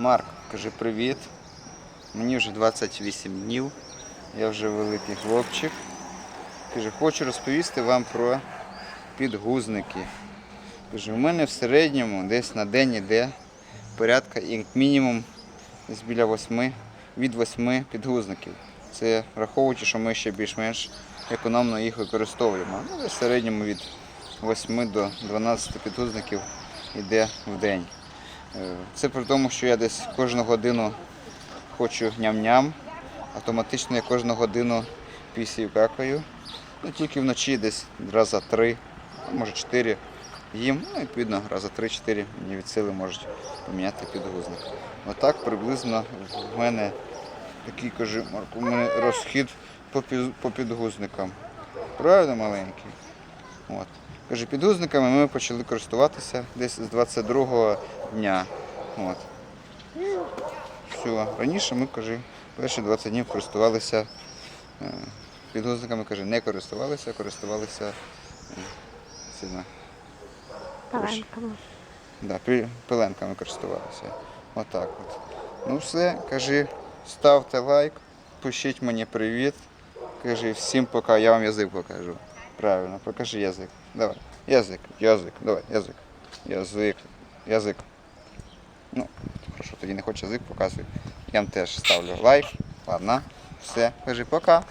Марк, каже привіт. Мені вже 28 днів. Я вже великий хлопчик. Каже, хочу розповісти вам про підгузники. Каже, у мене в середньому десь на день іде порядка як мінімум десь біля 8, від 8 підгузників. Це враховуючи, що ми ще більш-менш економно їх використовуємо. Ну, в середньому від 8 до 12 підгузників йде в день. Е, Це при тому, що я десь кожну годину хочу ням-ням, автоматично я кожну годину пісію какаю. Ну, тільки вночі десь раза три, може чотири їм. Ну, відповідно, раза три-чотири мені від сили можуть поміняти підгузник. Отак приблизно в мене такий кажу, у мене розхід по, підгузникам. Правда, маленький? От. Каже, підгузниками ми почали користуватися десь з 22-го дня. От. Все. Раніше ми, каже, перші 20 днів користувалися е, підгузниками, каже, не користувалися, користувалися е, цими, Паленками. да, пеленками користувалися. Отак от. Ну все, кажи, ставте лайк, пишіть мені привіт. Кажи всім пока, я вам язик покажу. Правильно, покажи язик. Давай. Язик, язик, давай, язик. Язик, язик. Ну, хорошо, тоді не хоче язик, показуй. Я вам теж ставлю лайк. Ладно, все, кажи пока.